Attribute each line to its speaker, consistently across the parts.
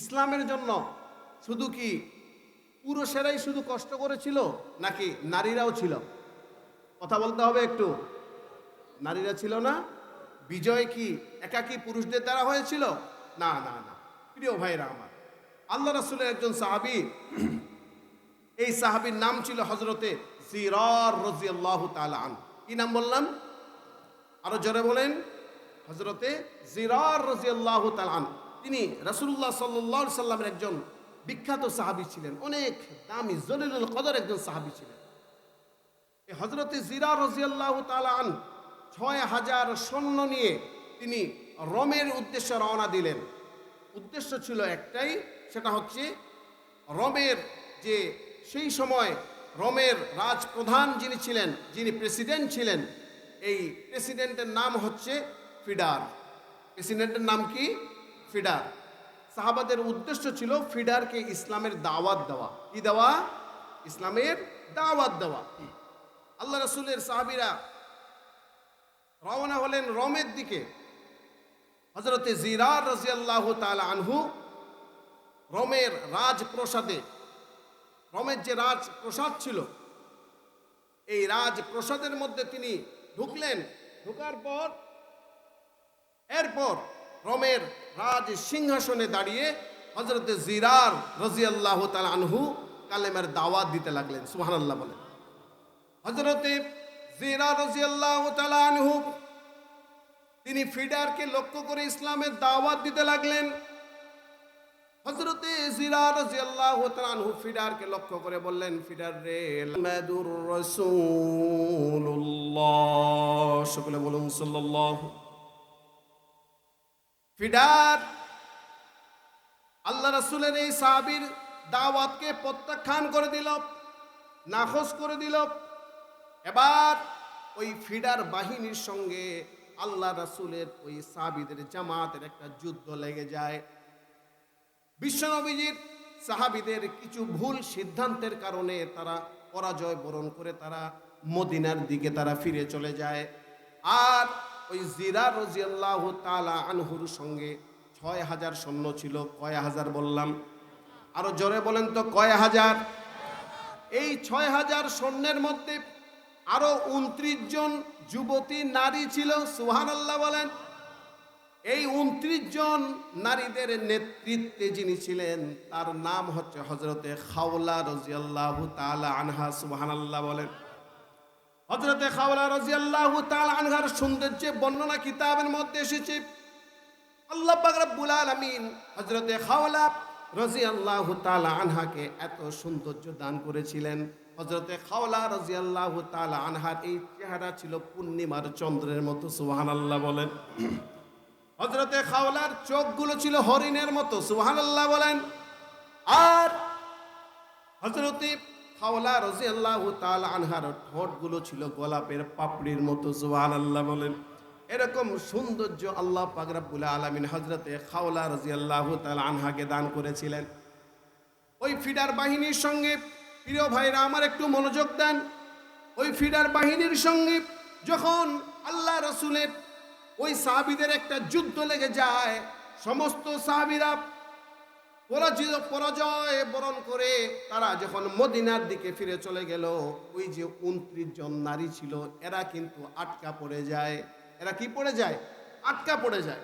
Speaker 1: ইসলামের জন্য শুধু কি পুরুষেরাই শুধু কষ্ট করেছিল, নাকি নারীরাও ছিল? কথা বলতে হবে একটু। নারীরা ছিল না, বিজয় কি একাকী পুরুষদের দ্বারা হয়েছিল? না না না। প্রিয় ভাইরা আমার, আল্লাহ রাসুলের একজন সাহাবি, এই সাহাবীর নাম ছিল হজরতে জিরার রাজিয়াল্লাহু তাআলা আন কি নাম বললাম? আরও জোরে বলেন। হজরতে জিরার রাজিয়াল্লাহু তাআলা আন তিনি রাসূলুল্লাহ সাল্লাল্লাহু সাল্লামের একজন বিখ্যাত সাহাবী ছিলেন, অনেক দামি জলিলুল কদর একজন সাহাবী ছিলেন। হজরতে জিরা রাজিয়াল্লাহু তালান ছয় হাজার সৈন্য নিয়ে তিনি রমের উদ্দেশ্যে রওনা দিলেন। উদ্দেশ্য ছিল একটাই, সেটা হচ্ছে রমের যে সেই সময় রমের রাজপ্রধান যিনি ছিলেন, যিনি প্রেসিডেন্ট ছিলেন, এই প্রেসিডেন্টের নাম হচ্ছে ফিডার। প্রেসিডেন্টের নাম কি? ফিডার। সাহাবাদের উদ্দেশ্য ছিল ফিডারকে ইসলামের দাওয়াত দেওয়া। কি দেওয়া? ইসলামের দাওয়াত দেওয়া। আল্লাহ রসুলের সাহাবিরা রওনা হলেন রমের দিকে। হজরতে জিরার রাজিয়াল্লাহ তাল আনহু রমের রাজপ্রসাদে, রমের যে রাজপ্রসাদ ছিল, এই রাজপ্রসাদের মধ্যে তিনি ঢুকলেন। ঢুকার পর, এরপর রোমের রাজ সিংহাসনে দাঁড়িয়ে হজরতে জিরার রাজিয়াল্লাহ আনহু কালেমের দাওয়াত দিতে লাগলেন, সুবহানাল্লাহ বলেন। হজরতে জিরা রাজিয়াল্লাহ তাআলা আনহু, তিনি ফিডারকে লক্ষ্য করে ইসলামের দাওয়াত দিতে লাগলেন। হজরতে জিরা রাদিয়াল্লাহু আনহু ফিডারকে লক্ষ্য করে বললেন, ফিডার রে মাদুর রাসূলুল্লাহ। সকলে বলুন, সাল্লাল্লাহু ফিডার। আল্লাহ রাসূলের এই সাহাবীর দাওয়াতকে প্রত্যাখ্যান করে দিল, নাখোশ করে দিল। এবার ওই ফিডার বাহিনীর সঙ্গে আল্লাহ রাসূলের ওই সাহাবিদের জামাতের একটা যুদ্ধ লেগে যায়। বিশ্বনবীজির সাহাবিদের কিছু ভুল সিদ্ধান্তের কারণে তারা পরাজয় বরণ করে তারা মদিনার দিকে তারা ফিরে চলে যায়। আর ওই জিরা রজিয়াল্লাহ তালা আনহুর সঙ্গে ছয় হাজার সৈন্য ছিল, কয় হাজার বললাম? আরও জোরে বলেন তো, কয় হাজার? এই ছয় হাজার সৈন্যের মধ্যে আরও উনত্রিশ জন যুবতী নারী ছিল সুহান আল্লাহ বলেন। এই উনত্রিশ জন নারীদের নেতৃত্বে যিনি ছিলেন, তার নাম হচ্ছে হজরতে খাওলা রাজিয়াল্লাহ তালা আনহা, সুবহানাল্লাহ বলেন। হজরতে খাওলা রাজিয়াল্লাহ তাআলা আনহার সৌন্দর্যে বর্ণনা কিতাবের মধ্যে এসেছে, আল্লাহ পাক রব্বুল আলামিন হজরতে খাওলা রাজিয়াল্লাহু তাআলা আনহাকে এত সৌন্দর্য দান করেছিলেন। হজরতে খাওলা রাজিয়াল্লাহু তাআলা আনহার এই চেহারা ছিল পূর্ণিমার চন্দ্রের মতো সুহান আল্লাহ বলেন। হজরতে খাওলার চোখগুলো ছিল হরিণের মতো সুহান আল্লাহ বলেন। আর হজরতে খাওলা রাজিয়াল্লাহু তাআলা আনহার ঠোঁটগুলো ছিল গোলাপের পাপড়ির মতো জোয়ান আল্লাহ বলেন। এরকম সৌন্দর্য আল্লাহ পাক রব্বুল আলামিন হজরতে খাওলা রাজিয়াল্লাহু তাআলা আনহাকে দান করেছিলেন। ওই ফিডার বাহিনীর সঙ্গে, প্রিয় ভাইরা আমার একটু মনোযোগ দেন। ওই ফিডার বাহিনীর সঙ্গে যখন আল্লাহ রসুলের ওই সাহাবিদের একটা যুদ্ধ লেগে যায়, সমস্ত সাহাবিরা পরাজিত পরাজয় বরণ করে তারা যখন মদিনার দিকে ফিরে চলে গেল, ওই যে উনত্রিশ জন নারী ছিল, এরা কিন্তু আটকা পড়ে যায়। এরা কি পড়ে যায়? আটকা পড়ে যায়।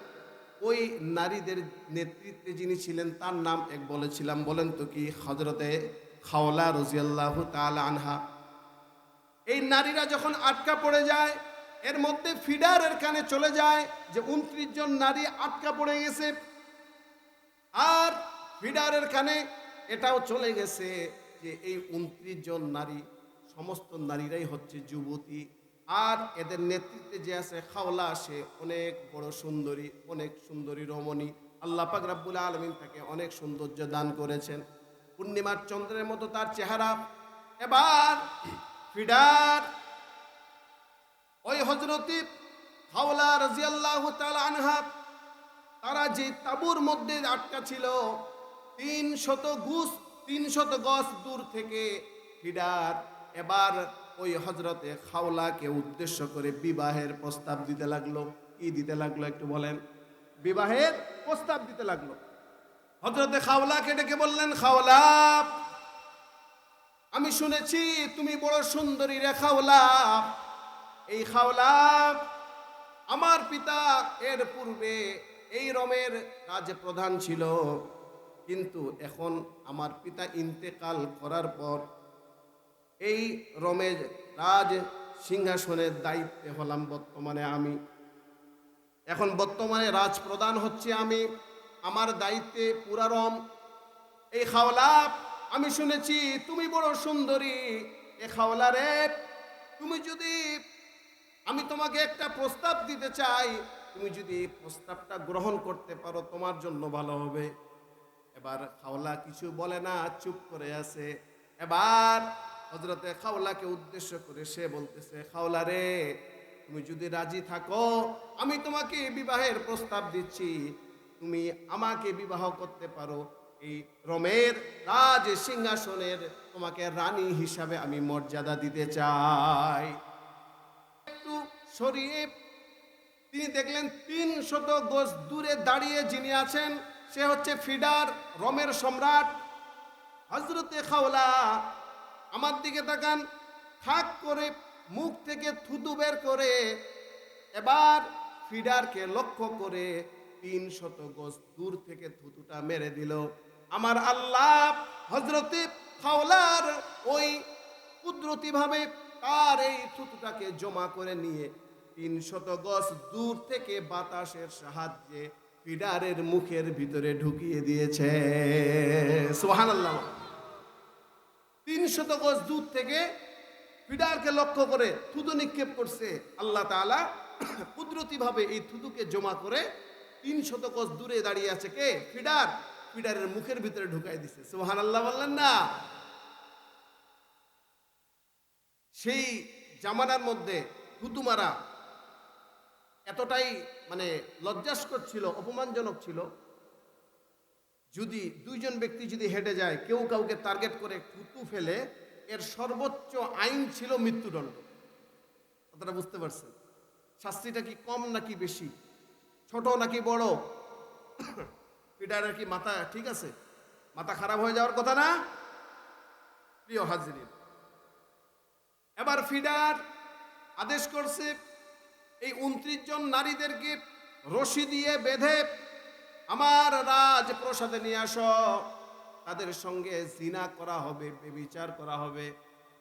Speaker 1: ওই নারীদের নেতৃত্বে যিনি ছিলেন, তার নাম এক বলেছিলাম, বলেন তো কি? হজরতে খাওলা রজিয়াল্লাহ তাআলা আনহা। এই নারীরা যখন আটকা পড়ে যায়, এর মধ্যে ফিডারের কানে চলে যায় যে উনত্রিশ জন নারী আটকা পড়ে গেছে। আর ফিডারের কানে এটাও চলে গেছে যে এই উনত্রিশ জন নারী, সমস্ত নারীরাই হচ্ছে যুবতী। আর এদের নেতৃত্বে যে আছে খাওলা সে অনেক বড় সুন্দরী, অনেক সুন্দরী রমণী। আল্লাহ পাক রাব্বুল আলমিন তাকে অনেক সৌন্দর্য দান করেছেন। পূর্ণিমার চন্দ্রের মতো তার চেহারা। এবার ফিডার ওই হজরতি হাওলা রাজিয়াল্লাহু তাআলা আনহা, তারা যে তাবুর মধ্যে আটকা ছিল তিন শত গুস তিন শত দূর থেকে ফিডার। এবার ওই হজরতে খাওলাকে উদ্দেশ্য করে বিবাহের প্রস্তাব দিতে লাগল। কি দিতে লাগল একটু বলেন? বিবাহের প্রস্তাব দিতে লাগল। হজরতে খাওলাকে ডেকে বললেন, খাওলা, আমি শুনেছি তুমি বড় সুন্দরী রে খাওলা। এই খাওলা আমার পিতা এর পূর্বে এই রমের রাজ প্রধান ছিল। কিন্তু এখন আমার পিতা ইন্তেকাল করার পর এই রমের রাজ সিংহাসনের দায়িত্বে হলাম বর্তমানে আমি। এখন বর্তমানে রাজ প্রদান হচ্ছে আমি। আমার দায়িত্বে পুরা রম। এই খাওলা আমি শুনেছি, তুমি বড় সুন্দরী। এ খাওলা রে, তুমি যদি আমি তোমাকে একটা প্রস্তাব দিতে চাই, তুমি যদি এই প্রস্তাবটা গ্রহণ করতে পারো, তোমার জন্য ভালো হবে। এবার খাওলা কিছু বলে না, চুপ করে আছে। এবার হজরতে খাওলাকে উদ্দেশ্য করে সে বলতেছে, খাওলা রে, তুমি যদি রাজি থাকো, আমি তোমাকে বিবাহের প্রস্তাব দিচ্ছি। তুমি আমাকে বিবাহ করতে পারো। এই রমের রাজ সিংহাসনের তোমাকে রানী হিসাবে আমি মর্যাদা দিতে চাই। একটু সরিয়ে তিনি দেখলেন তিন শত গোজ দূরে দাঁড়িয়ে যিনি আছেন সে হচ্ছে ফিডার, রমের সম্রাট। হজরতে খাওলা, আমার দিকে তাকান, থাক করে মুখ থেকে থুতু বের করে, এবার ফিডারকে লক্ষ্য করে তিন শত গোজ দূর থেকে থুতুটা মেরে দিল। আমার আল্লাহ হজরতে খাওলার ওই কুদরতি ভাবে তার এই থুতুটাকে জমা করে নিয়ে তিন শত গজ দূর থেকে বাতাসের সাহায্যে ফিডারের মুখের ভিতরে ঢুকিয়ে দিয়েছে। সোহান আল্লাহ তিন শত গজ দূর থেকে ফিডারকে লক্ষ্য করে থুতু নিক্ষেপ করছে আল্লাহ তাআলা। কুদরতি ভাবে এই থুতুকে জমা করে তিন শত গজ দূরে দাঁড়িয়ে আছে কে? ফিডার ফিডারের মুখের ভিতরে ঢুকাই দিছে। সোহান আল্লাহ বললেন না। সেই জামানার মধ্যে থুতু মারা এতটাই মানে লজ্জাস্কর ছিল, অপমানজনক ছিল, যদি দুইজন ব্যক্তি যদি হেঁটে যায়, কেউ কাউকে টার্গেট করে থুতু ফেলে, এর সর্বোচ্চ আইন ছিল মৃত্যুদণ্ড। কথাটা বুঝতে পারছেন? শাস্তিটা কি কম নাকি বেশি? ছোট নাকি বড়? পিটারের কি মাথা ঠিক আছে? মাথা খারাপ হয়ে যাওয়ার কথা না? প্রিয় হাজিরিন, এবার ফিডার আদেশ করছে এই উনত্রিশ জন নারীদেরকে রশি দিয়ে বেঁধে আমার রাজ প্রসাদে নিয়ে আস। তাদের সঙ্গে জিনা করা হবে, বেবিচার করা হবে।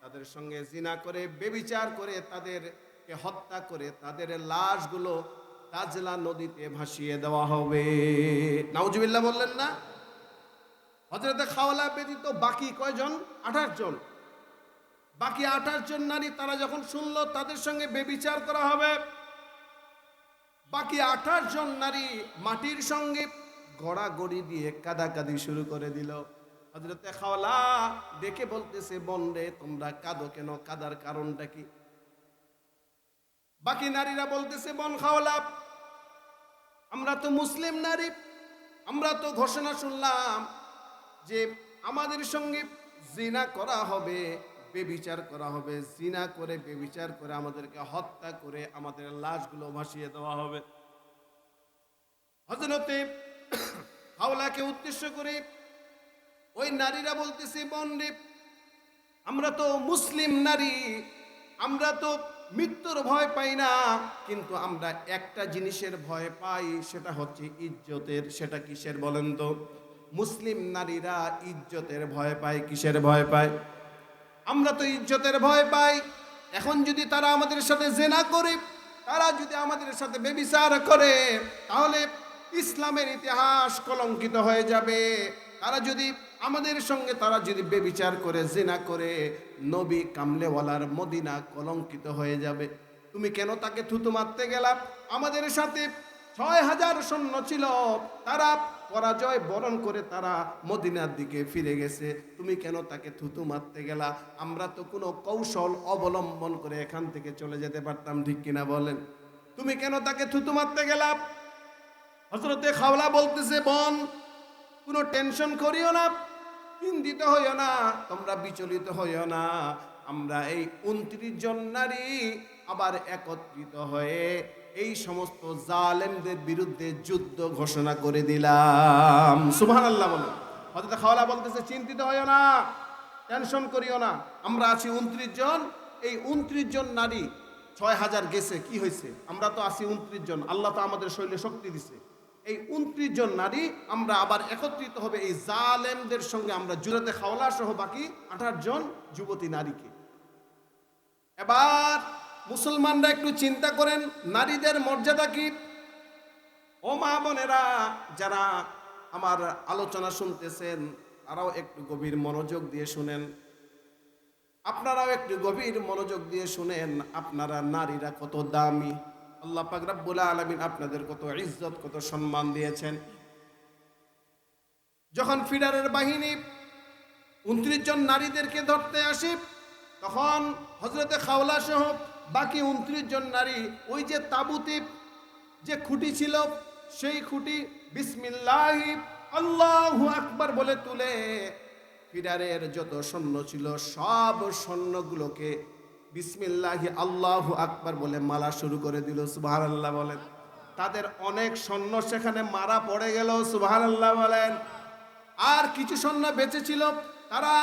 Speaker 1: তাদের সঙ্গে জিনা করে, বেবিচার করে তাদেরকে হত্যা করে তাদের লাশগুলো কাজলা নদীতে ভাসিয়ে দেওয়া হবে। নাউজুবিল্লাহ বললেন না? হজরতে খাওয়ালা ব্যতীত বাকি কয়জন? আঠাশ জন। বাকি আঠাশ জন নারী তারা যখন শুনলো, তাদের সঙ্গে বেবিচার করা হবে। বাকি আঠাশ জন নারী মাটির সঙ্গে গড়াগড়ি দিয়ে কাদাকাদি শুরু করে দিল। হজরতে খাওয়ালা ডেকে বলতেছে বন্ডে তোমরা কাঁদো কেন? কাদার কারণটা কি? বাকি নারীরা বলতেছে, বন খাওয়ালা আমরা তো মুসলিম নারী, আমরা তো ঘোষণা শুনলাম যে আমাদের সঙ্গে জিনা করা হবে বেবিচার করা হবে, জিনা করে বেবিচার করে আমাদেরকে হত্যা করে আমাদের লাশগুলো ভাসিয়ে দেওয়া হবে। হজরতে হাওলাকে উদ্দেশ্য করে ওই নারীরা বলতেছে বন্ডে আমরা তো মুসলিম নারী, আমরা তো মৃত্যুর ভয় পাই না, কিন্তু আমরা একটা জিনিসের ভয় পাই, সেটা হচ্ছে ইজ্জতের, সেটা কিসের বলেন তো? মুসলিম নারীরা ইজ্জতের ভয় পায়, কিসের ভয় পায়? আমরা তো ইজ্জতের ভয় পাই। এখন যদি তারা আমাদের সাথে জেনা করে, তারা যদি আমাদের সাথে বেবিচার করে, তাহলে ইসলামের ইতিহাস কলঙ্কিত হয়ে যাবে। তারা যদি আমাদের সঙ্গে তারা যদি বেবিচার করে, জেনা করে, নবী কামলেওয়ালার মদিনা কলঙ্কিত হয়ে যাবে। তুমি কেন তাকে থুতু মারতে গেলাম আমাদের সাথে ছয় হাজার সৈন্য ছিল। তারা পরাজয় বরণ করে তারা মদিনার দিকে ফিরে গেছে। তুমি কেন তাকে থুতু মারতে গেলা? আমরা তো কোনো কৌশল অবলম্বন করে এখান থেকে চলে যেতে পারতাম, ঠিক কিনা বলেন? তুমি কেন তাকে থুতু মারতে গেলা? হজরতে খাওলা বলতেছে, বন, কোনো টেনশন করিও না, চিন্তিত হইও না, তোমরা বিচলিত হইও না। আমরা এই উনত্রিশ জন নারী আবার একত্রিত হয়ে এই সমস্ত জালেমদের বিরুদ্ধে যুদ্ধ ঘোষণা করে দিলাম। সুবহান আল্লাহ বলে। হজরত খাওয়ালা বলতেছে, চিন্তিত হইও না, টেনশন করিও না। আমরা আছি উনত্রিশ জন। এই উনত্রিশ জন নারী ছয় হাজার গেছে। কি হয়েছে? আমরা তো আছি উনত্রিশ জন। আল্লাহ তো আমাদের শরীরে শক্তি দিছে। এই উনত্রিশ জন নারী আমরা আবার একত্রিত হবে এই জালেমদের সঙ্গে। আমরা জুরাতে খাওয়ালা সহ বাকি আঠাশ জন যুবতী নারীকে। এবার মুসলমানরা একটু চিন্তা করেন, নারীদের মর্যাদা কি? ও মা বোনেরা, যারা আমার আলোচনা শুনতেছেন, তারাও একটু গভীর মনোযোগ দিয়ে শুনেন। আপনারাও একটু গভীর মনোযোগ দিয়ে শুনেন, আপনারা নারীরা কত দামি। আল্লাহ পাক রাব্বুল আলামিন আপনাদের কত ইজ্জত, কত সম্মান দিয়েছেন। যখন ফিডারের বাহিনী উনত্রিশ জন নারীদেরকে ধরতে আসি, তখন হজরতে খাওলা সহ বাকি উনত্রিশ জন নারী, ওই যে তাবুতে যে খুঁটি ছিল, সেই খুঁটি বিসমিল্লাহ আল্লাহু আকবার বলে তুলে। ফিডারের যত সৈন্য ছিল, সব সৈন্যগুলোকে বিসমিল্লাহি আল্লাহ আকবার বলে মালা শুরু করে দিল, সুবহানাল্লাহ বলেন। তাদের অনেক সৈন্য সেখানে মারা পড়ে গেল, সুবহানাল্লাহ বলেন। আর কিছু সৈন্য বেঁচে ছিল, তারা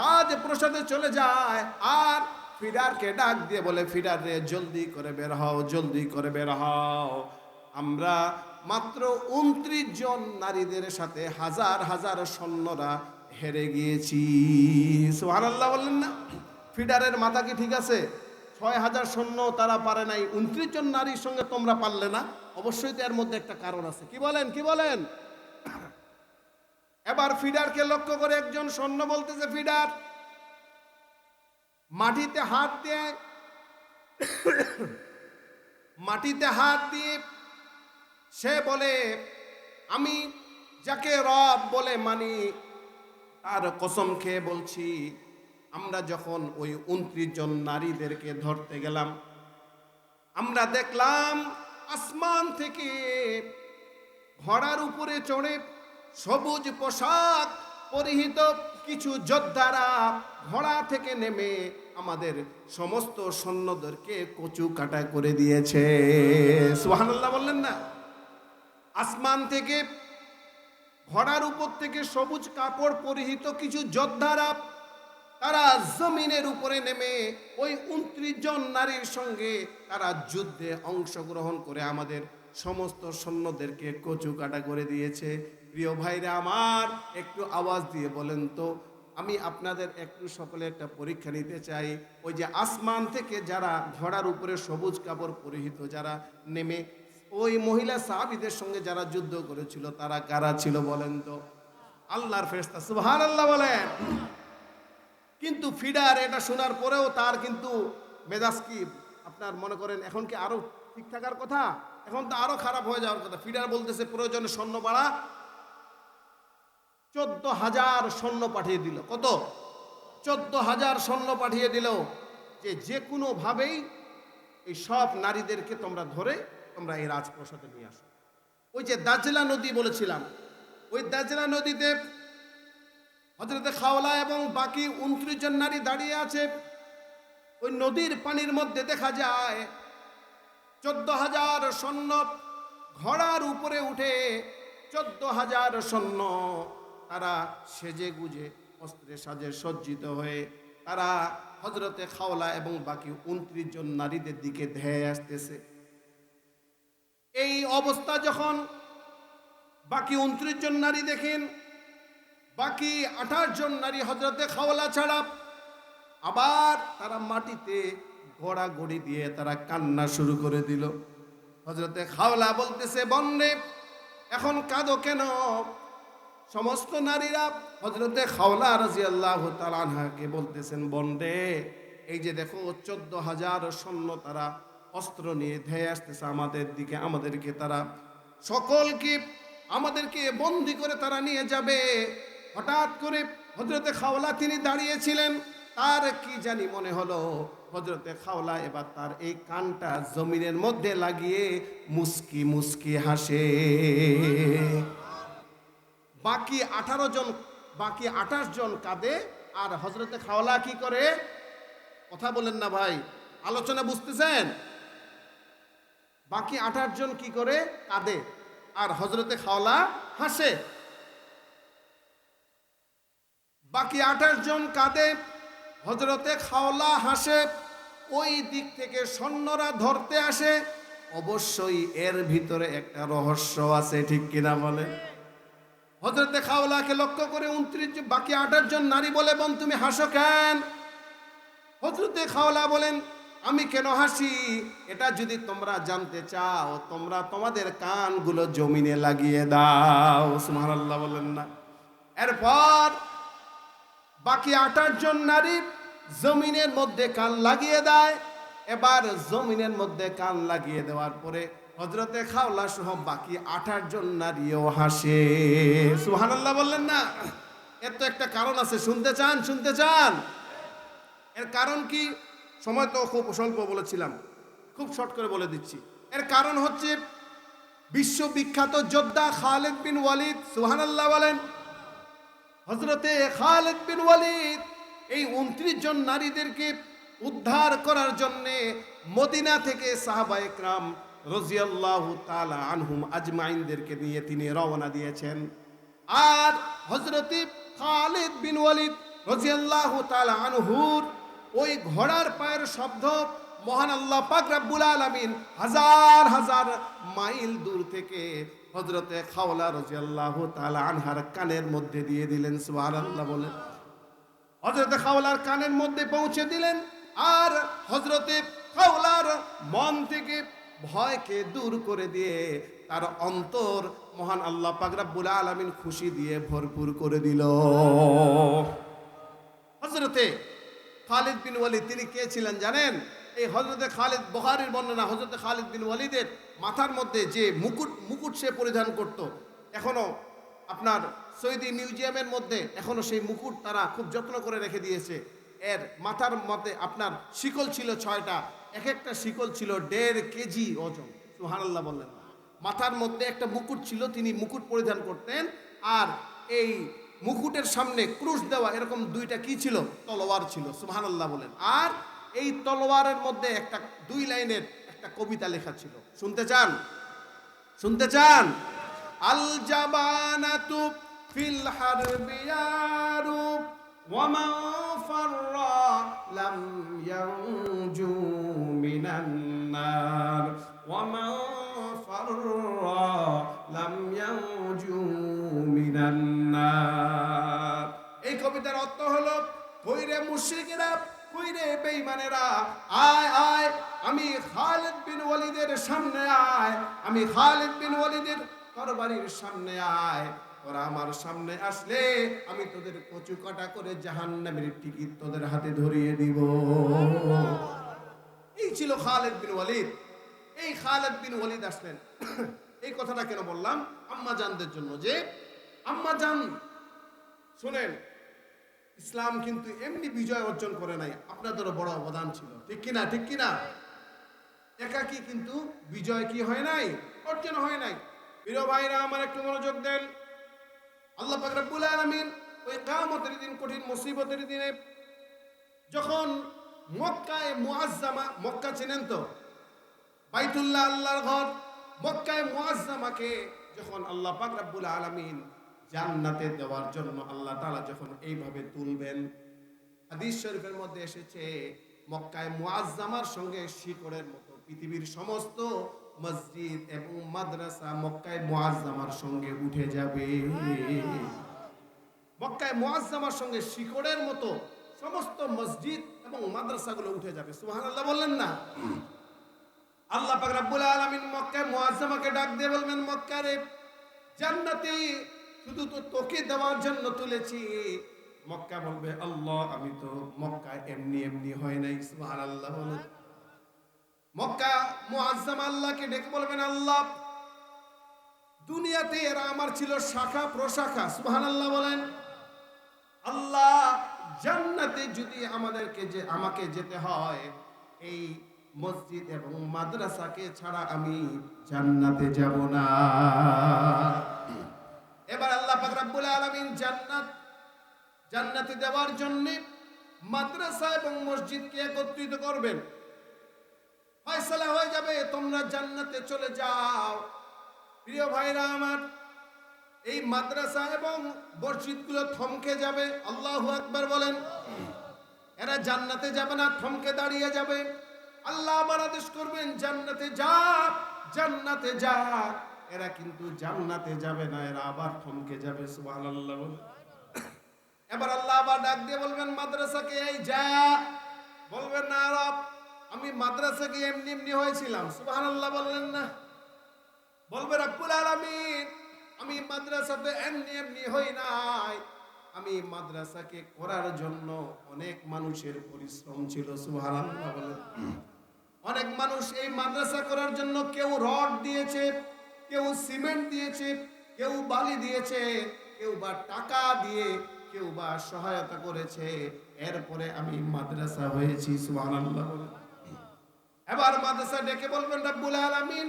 Speaker 1: রাজপ্রসাদে চলে যায়, আর ফিডারকে ডাক দিয়ে বলে, ফিডার রে জলদি করে বের হও, জলদি করে বের হও। আমরা মাত্র উনত্রিশ জন নারীদের সাথে হাজার হাজার সৈন্যরা হেরে গিয়েছি। সুবহানাল্লাহ বললেন না? ফিডারের মাথা কি ঠিক আছে? ছয় হাজার সৈন্য তারা পারে নাই। উনত্রিশ জন নারীর সঙ্গে তোমরা পারলে না? অবশ্যই এর মধ্যে একটা কারণ আছে। কি বলেন কি বলেন? এবার ফিডারকে লক্ষ্য করে একজন সৈন্য বলতেছে, ফিডার মাটিতে হাত দিয়ে, মাটিতে হাত দিয়ে সে বলে, আমি যাকে রব বলে মানি, তার কসম খেয়ে বলছি, আমরা যখন ওই উনত্রিশ জন নারীদেরকে ধরতে গেলাম, আমরা দেখলাম আসমান থেকে ঘোড়ার উপরে চড়ে সবুজ পোশাক পরিহিত কিছু যোদ্ধারা ঘোড়া থেকে নেমে আমাদের সমস্ত সৈন্যদেরকে কচু কাটা করে দিয়েছে। সুবহানাল্লাহ বললেন না? আসমান থেকে ঘোড়ার উপর থেকে সবুজ কাপড় পরিহিত কিছু যোদ্ধারা, তারা জমিনের উপরে নেমে ওই উনত্রিশ জন নারীর সঙ্গে তারা যুদ্ধে অংশগ্রহণ করে আমাদের সমস্ত সৈন্যদেরকে কচু কাটা করে দিয়েছে। প্রিয় ভাইরা আমার, একটু আওয়াজ দিয়ে বলেন তো, আমি আপনাদের একটু সকলে একটা পরীক্ষা নিতে চাই। ওই যে আসমান থেকে যারা ঘোড়ার উপরে সবুজ কাপড় পরিহিত, যারা নেমে, ওই মহিলা সাহাবিদের সঙ্গে যারা যুদ্ধ করেছিল, তারা কারা ছিল বলেন তো? আল্লাহর ফেরেশতা, সুবহানাল্লাহ বলেন। কিন্তু ফিডার এটা শোনার পরেও তার কিন্তু মেজাজ কি? আপনার মনে করেন, এখন কি আরও ঠিক থাকার কথা? এখন তো আরও খারাপ হয়ে যাওয়ার কথা। ফিডার বলতেছে, প্রয়োজনে স্বর্ণ বাড়া চোদ্দ হাজার স্বর্ণ পাঠিয়ে দিল। কত? চোদ্দ হাজার স্বর্ণ পাঠিয়ে দিল যে যে কোনো ভাবেই এই সব নারীদেরকে তোমরা ধরে তোমরা এই রাজপ্রসাদে নিয়ে আসো। ওই যে দাজলা নদী বলেছিলাম, ওই দাজলা নদীতে হজরতে খাওলা এবং বাকি উনত্রিশ জন নারী দাঁড়িয়ে আছে। ওই নদীর পানির মধ্যে দেখা যায় চোদ্দ হাজার সৈন্য ঘোড়ার উপরে উঠে চোদ্দ হাজার সৈন্য তারা সেজে গুজে, অস্ত্রে সাজে সজ্জিত হয়ে তারা হজরতে খাওলা এবং বাকি উনত্রিশ জন নারীদের দিকে ধেয়ে আসতেছে। এই অবস্থা যখন বাকি উনত্রিশ জন নারী দেখেন, বাকি আঠাশ জন নারী হজরতে খাওয়ালা ছাড়া আবার তারা মাটিতে গড়াগড়ি দিয়ে তারা কান্না শুরু করে দিল। হজরতে খাওলা বলতেছে বন্যে এখন কাঁদো কেন? সমস্ত নারীরা হজরতে খাওলা রাজি আল্লাহ তালানহাকে বলতেছেন বন্ডে এই যে দেখো, চোদ্দ হাজার সৈন্য তারা অস্ত্র নিয়ে ধেয়ে আসতেছে আমাদের দিকে, আমাদেরকে তারা সকলকে, আমাদেরকে বন্দি করে তারা নিয়ে যাবে। হঠাৎ করে হজরতে খাওলা তিনি দাঁড়িয়েছিলেন, তার কি জানি মনে হলো হজরতে খাওলা এবার তার এই কানটা জমিনের মধ্যে লাগিয়ে মুস্কি মুস্কি হাসে। বাকি আঠারো জন, বাকি আঠাশ জন কাঁদে, আর হজরতে খাওলা কি করে? কথা বলেন না ভাই, আলোচনা বুঝতেছেন? বাকি আঠাশ জন কি করে? কাঁদে, আর হজরতে খাওলা হাসে। বাকি আঠাশ জন কাঁদে হজরতে খাওলা হাসে, ওই দিক থেকে সৈন্যরা ধরতে আসে। অবশ্যই এর ভিতরে একটা রহস্য আছে, ঠিক কিনা বলে হজরতে খাওলাকে লক্ষ্য করে উনত্রিশ বাকি আঠাশ জন নারী বলে, বোন, তুমি হাসো কেন? হজরতে খাওলা বলেন, আমি কেন হাসি? এটা যদি তোমরা জানতে চাও, তোমরা তোমাদের কানগুলো জমিনে লাগিয়ে দাও। সুবহানাল্লাহ বলেন না। এরপর বাকি আঠাশ জন নারী জমিনের মধ্যে কান লাগিয়ে দেয়। এবার জমিনের মধ্যে কান লাগিয়ে দেওয়ার পরে হজরতে খাওলা সহ বাকি আঠাশ জন নারীও হাসে। সুহানাল্লাহ বললেন না, এর তো একটা কারণ আছে, শুনতে চান শুনতে চান। এর কারণ কি? সময় তো খুব স্বল্প বলেছিলাম, খুব শর্ট করে বলে দিচ্ছি। এর কারণ হচ্ছে বিশ্ববিখ্যাত যোদ্ধা খালেদ বিন ওয়ালিদ সুহানাল্লাহ বলেন হজরতে খালেদ বিন ওয়ালিদ এই উনত্রিশ জন নারীদেরকে উদ্ধার করার জন্যে মদিনা থেকে সাহাবা একরাম রজিয়াল্লাহু তাআলা আনহুম আজমাইনদেরকে নিয়ে তিনি রওনা দিয়েছেন। আর হজরতে খালিদ বিন ওয়ালিদ রজিয়াল্লাহু তাআলা আনহুর ওই ঘোড়ার পায়ের শব্দ মহান আল্লাহ পাক রাব্বুল আলামিন হাজার হাজার মাইল দূর থেকে হজরতে খাওলা রাদিয়াল্লাহু তাআলা আনহার কানের মধ্যে দিয়ে দিলেন, সুবহানাল্লাহ বলে হজরতে খাওলার কানের মধ্যে পৌঁছে দিলেন আর হজরতে খাওলার মন থেকে ভয়কে দূর করে দিয়ে তার অন্তর মহান আল্লাহ পাক রাব্বুল আলামিন খুশি দিয়ে ভরপুর করে দিল। হজরতে খালিদ বিন ওয়ালিদ, তিনি কে ছিলেন জানেন? এই হজরতে খালিদ বখারির বর্ণনা হজরতে খালিদ বিন ওয়ালিদের মাথার মধ্যে যে মুকুট মুকুট সে পরিধান করত। এখনও আপনার সৌদি মিউজিয়ামের মধ্যে এখনও সেই মুকুট তারা খুব যত্ন করে রেখে দিয়েছে। এর মাথার মধ্যে আপনার শিকল ছিল ছয়টা এক একটা শিকল ছিল দেড় কেজি ওজন। সুহানাল্লাহ বললেন মাথার মধ্যে একটা মুকুট ছিল, তিনি মুকুট পরিধান করতেন, আর এই মুকুটের সামনে ক্রুশ দেওয়া এরকম দুইটা কি ছিল? তলোয়ার ছিল, সুবহানাল্লাহ বলেন। আর এই তলোয়ারের মধ্যে একটা, দুই লাইনের একটা কবিতা লেখা ছিল। শুনতে চান? শুনতে চান? আল জাবানাতু ফিল হারবি ওয়ামা ফাররা লাম ইয়ানজু মিনান নার ওয়ামা ফাররা লাম ইয়ানজু মিনান নার এই কবিতার অর্থ হলো, কইরে মুশরিকেরা, কইরে বেঈমানেরা, আয় আয়, আমি খালিদ বিন ওয়ালিদের সামনে আয়, আমি খালিদ বিন ওয়ালিদের তরবারির সামনে আয়। ওরা আমার সামনে আসলে আমি তোদের কচু কাটা করে জাহান্নামের টিকিট তোদের হাতে ধরিয়ে দিব। এই ছিল খালেদ বিন ওয়ালিদ। এই খালেদ বিন ওয়ালিদ আসলেন। এই কথাটা কেন বললাম? আম্মা জানদের জন্য যে, আম্মা জান, শোনেন, ইসলাম কিন্তু এমনি বিজয় অর্জন করে নাই। আপনাদেরও বড় অবদান ছিল। ঠিক কিনা? ঠিক কিনা? একাকি কিন্তু বিজয় কি হয় নাই? অর্জন হয় নাই। প্রিয় ভাইরা, আমার একটু মনোযোগ দেন। আল্লাহ পাক রব্বুল আলামিন ওই কামতের দিন, কঠিন মুসিবতের দিনে যখন মক্কায় মুআজ্জামা, মক্কা চেনেন তো? বাইতুল্লাহ আল্লাহর ঘর, মক্কায় মুআজ্জামাকে যখন আল্লাহ পাক রব্বুল আলামিন জান্নাতে দেওয়ার জন্য আল্লাহ তাআলা যখন এইভাবে তুলবেন, হাদিস শরীফের মধ্যে এসেছে, মক্কায় মুআজ্জামার সঙ্গে শিকড়ের মতো পৃথিবীর সমস্ত মসজিদ এবং মাদ্রাসা মক্কায় মুআজ্জামার সঙ্গে উঠে যাবে। মক্কায় মুআজ্জামার সঙ্গে শিকড়ের মতো সমস্ত মসজিদ এবং মাদ্রাসাগুলো উঠে যাবে। সুবহানাল্লাহ বললেন না? আল্লাহ পাক রব্বুল আলামিন মক্কায় মুআজ্জামাকে ডাক দিয়ে বলবেন, মক্কা রে, জান্নাতে, শুধু তো তোকে দেওয়ার জন্য তুলেছি। মক্কা বলবে, আল্লাহ, আমি তো মক্কা এমনি এমনি হয় নাই। সুবহানাল্লাহ বলুন। মক্কা মুআজ্জাম আল্লাহকে ডেকে বলবেন, আল্লাহ, দুনিয়াতে এরা আমার ছিল শাখা প্রশাখা। সুবহানাল্লাহ বলেন, আল্লাহ, জান্নাতে যদি আমাদেরকে যে, আমাকে যেতে হয়, এই মসজিদ এবং মাদ্রাসাকে ছাড়া আমি জান্নাতে যাব না। এবার আল্লাহ পাক রব্বুল আলামিন জান্নাত, জান্নাতে দেওয়ার জন্য মাদ্রাসা এবং মসজিদকে একত্রিত করবেন। তোমরা জান্নাতে চলে যাও। প্রিয় ভাইরা আমার, এই মাদ্রাসা এবং মসজিদগুলো থমকে যাবে। আল্লাহ আকবার বলেন। এরা জান্নাতে যাবে না, থমকে দাঁড়িয়ে যাবে। আল্লাহ আবার আদেশ করবেন, জান্নাতে যা জান্নাতে যা এরা কিন্তু জান্নাতে যাবে না, এরা আবার থমকে যাবে, সুবহানাল্লাহ এবার আল্লাহ আবার ডাক দিয়ে বলবেন, মাদ্রাসাকে এই যা। বলবেন, না রব আমি মাদ্রাসাকে এমনি এমনি হয়েছিলাম। সুবহানাল্লাহ বললেন না। বলবে, রব্বুল আলামিন, আমি মাদ্রাসাতে এমনি এমনি হই নাই। আমি মাদ্রাসাকে করার জন্য অনেক মানুষের পরিশ্রম ছিল অনেক মানুষ এই মাদ্রাসা করার জন্য কেউ রড দিয়েছে, কেউ সিমেন্ট দিয়েছে, কেউ বালি দিয়েছে, কেউ বা টাকা দিয়ে, কেউ বা সহায়তা করেছে। এরপরে আমি মাদ্রাসা হয়েছি, সুবহানাল্লাহ এবার মাদ্রাসা ডেকে বলবেন, রব্বুল আলামিন,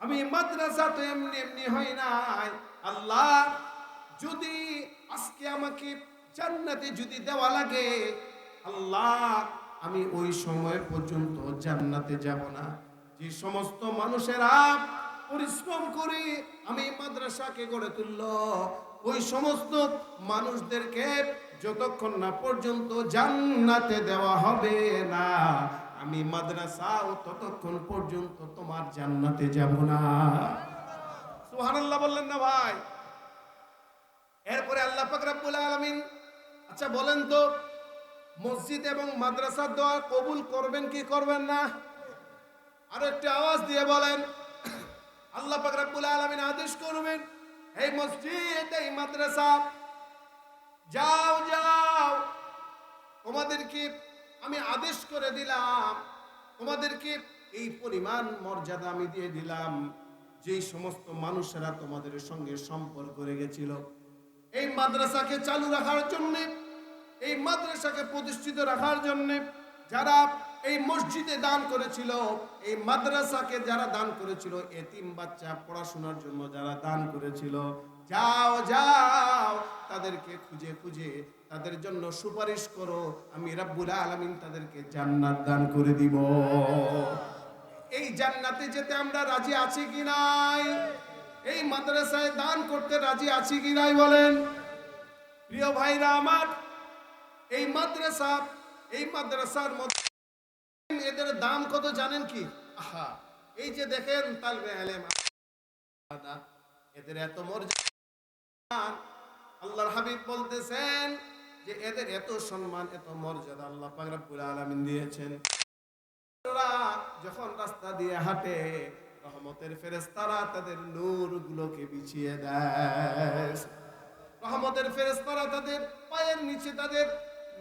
Speaker 1: আমি মাদ্রাসা তো এমনি এমনি হই নাই। আল্লাহ, যদি আজকে আমাকে জান্নাতে যদি দেওয়া লাগে, আল্লাহ, আমি ওই সময় পর্যন্ত জান্নাতে যাব না। যে সমস্ত মানুষেরা পরিশ্রম করে আমি মাদ্রাসাকে গড়ে তুলল, ওই সমস্ত মানুষদেরকে যতক্ষণ না পর্যন্ত জান্নাতে দেওয়া হবে না, আমি মাদ্রাসাও ততক্ষণ পর্যন্ত তোমার জান্নাতে যাব না। সুবহানাল্লাহ বললেন না ভাই। এরপরে আল্লাহ পাক রব্বুল আলামিন আচ্ছা বলেন তো, মসজিদ এবং মাদ্রাসার দোয়া কবুল করবেন কি করবেন না? আরও একটা আওয়াজ দিয়ে বলেন। আল্লাহ পাক রব্বুল আলামিন আদেশ করবেন, এই মসজিদ, এই মাদ্রাসা যাও যাও। তোমাদেরকে আমি আদেশ করে দিলাম। তোমাদেরকে এই পরিমাণ মর্যাদা আমি দিয়ে দিলাম যে সমস্ত মানুষেরা তোমাদের সঙ্গে সম্পর্ক রেখেছিল। এই মাদ্রাসাকে চালু রাখার জন্য, এই মাদ্রাসাকে প্রতিষ্ঠিত রাখার জন্য যারা এই মসজিদে দান করেছিল, এই মাদ্রাসাকে যারা দান করেছিল, এতিম বাচ্চা পড়াশোনার জন্য যারা দান করেছিল যাও যাও, তাদেরকে খুঁজে খুঁজে তাদের জন্য সুপারিশ করো। আমি রাব্বুল আলামিন তাদেরকে জান্নাত দান করে দিব। এই জান্নাতে যেতে আমরা রাজি আছি কি নাই? এই মাদ্রাসায় দান করতে রাজি আছি কি নাই বলেন? প্রিয় ভাইরা আমার, এই মাদ্রাসা, এই মাদ্রাসার মধ্যে এদের দাম কত জানেন কি? আহা, এই যে দেখেন, তালবে আলেম এদের এত মর্যাদা। আল্লাহর হাবিব বলতেছেন যে এদের এত সম্মান, এত মর্যাদা আল্লাহ দিয়েছেন। যখন রাস্তা দিয়ে হাঁটে, রহমতের ফেরেশতারা তাদের নূর গুলোকে বিছিয়ে দেয়। রহমতের ফেরেশতারা তাদের পায়ের নিচে তাদের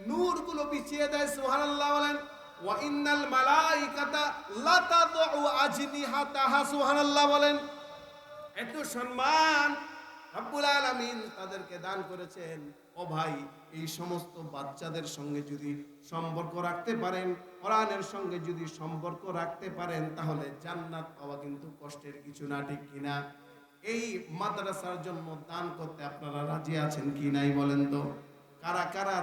Speaker 1: নূরগুলো বিছিয়ে দেয়, সুবহানাল্লাহ বলেন, ওয়া ইন্নাল মালাইকাতা লা তাদউ আজনিহাতাহা সুবহানাল্লাহ বলেন। এত সম্মান রব্বুল আলামিন তাদেরকে দান করেছেন। ও ভাই, এই সমস্ত বাচ্চাদের সঙ্গে যদি সম্পর্ক রাখতে পারেন, কোরআনের সঙ্গে যদি সম্পর্ক রাখতে পারেন, তাহলে জান্নাত পাওয়া কিন্তু কষ্টের কিছু না, ঠিক কিনা এই মাদ্রাসার জন্য দান করতে আপনারা রাজি আছেন কি নাই বলেন তো? কারা কারা